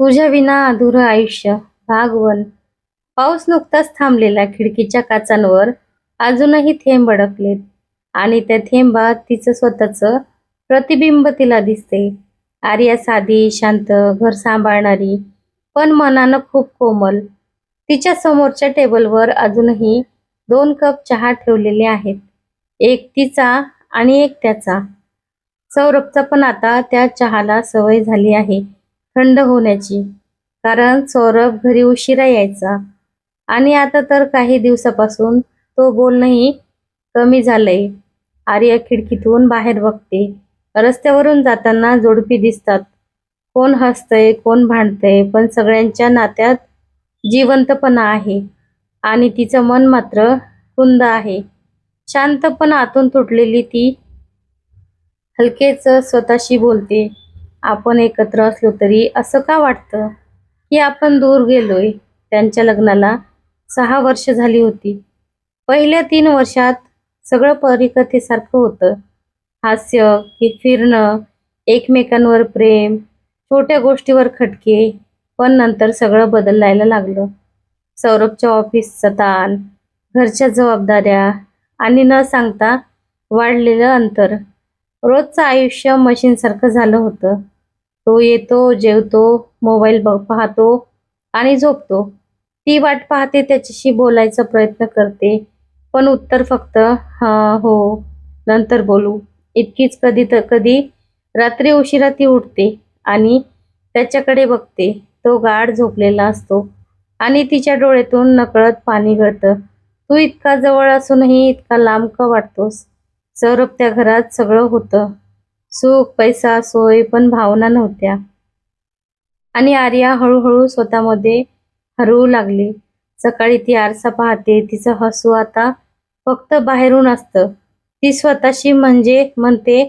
तुझ्या विना अधुरं आयुष्य भागवन. पाऊस नुकताच थांबलेला खिडकीच्या काचांवर अजूनही थेंब अडकलेत आणि त्या थेंबात तिचं स्वतःच प्रतिबिंब तिला दिसते. आर्या साधी शांत घर सांभाळणारी पण मनानं खूप कोमल. तिच्या समोरच्या टेबलवर अजूनही दोन कप चहा ठेवलेले आहेत. एक तिचा आणि एक त्याचा. सौरभचा पण आता त्या चहाला सवय झाली आहे. थंड होण्याची. कारण सौरभ घरी उशिरा यायचा. आणि आता तर काही दिवसापासून तो बोलणंही कमी झालंय. आर्या खिडकीतून बाहेर बघते. रस्त्यावरून जाताना जोडपी दिसतात. कोण हसतंय कोण भांडतंय पण सगळ्यांच्या नात्यात जिवंतपणा आहे. आणि तिचं मन मात्र कुंद आहे. शांत पण आतून तुटलेली ती हलकेच स्वतःशी बोलते. आपण एकत्र असलो तरी असं का वाटतं? की आपण दूर गेलोय. त्यांच्या लग्नाला सहा वर्ष झाली होती. पहिल्या तीन वर्षात सगळं परिकथेसारखं होतं. हास्य की फिरणं एकमेकांवर प्रेम छोट्या गोष्टीवर खटके पण नंतर सगळं बदलायला लागलं. सौरभच्या ऑफिसचा ताण घरच्या जबाबदाऱ्या आणि न सांगता वाढलेलं अंतर. रोजचं आयुष्य मशीनसारखं झालं होतं. तो येतो जेवतो मोबाईल पाहतो आणि झोपतो. ती वाट पाहते त्याच्याशी बोलायचा प्रयत्न करते. पण उत्तर फक्त हा हो नंतर बोलू. इतकीच कधी तर कधी रात्री उशिरा ती उठते आणि त्याच्याकडे बघते. तो गाढ झोपलेला असतो आणि तिच्या डोळ्यातून नकळत पाणी गळतं. तू इतका जवळ असूनही इतका लांब का वाटतोस? सौरभ त्या घरात सगळं होतं. सुख पैसा सोय पण भावना नव्हत्या. आणि आर्या हळूहळू स्वतःमध्ये हरवू लागली. सकाळी ती आरसा पाहते तिचं हसू आता फक्त बाहेरून असतं. ती स्वतःशी म्हणजे म्हणते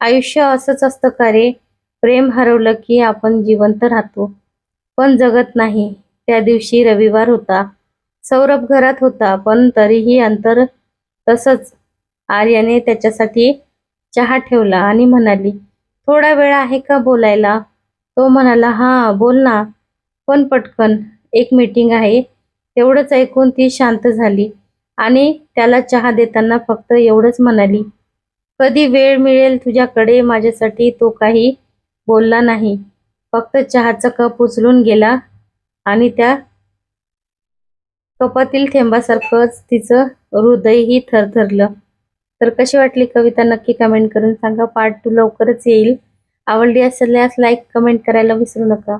आयुष्य असंच असतं का रे? प्रेम हरवलं की आपण जिवंत राहतो. पण जगत नाही. त्या दिवशी रविवार होता. सौरभ घरात होता पण तरीही अंतर तसंच. आर्याने त्याच्यासाठी चहा ठेवला आणि म्हणाली थोडा वेळ आहे का बोलायला? तो म्हणाला हा बोल ना. पण पटकन एक मीटिंग आहे. तेवढंच ऐकून ती शांत झाली आणि त्याला चहा देताना फक्त एवढंच म्हणाली कधी वेळ मिळेल तुझ्याकडे? माझ्यासाठी तो काही बोलला नाही. फक्त चहाचा कप उचलून गेला आणि त्या कपातील थेंबासारखंच तिचं हृदयही थरथरलं. तर कशी वाटली कविता नक्की कमेंट करून सांगा. पार्ट टू लवकरच येईल. आवडली असेल लाईक कमेंट करायला विसरू नका.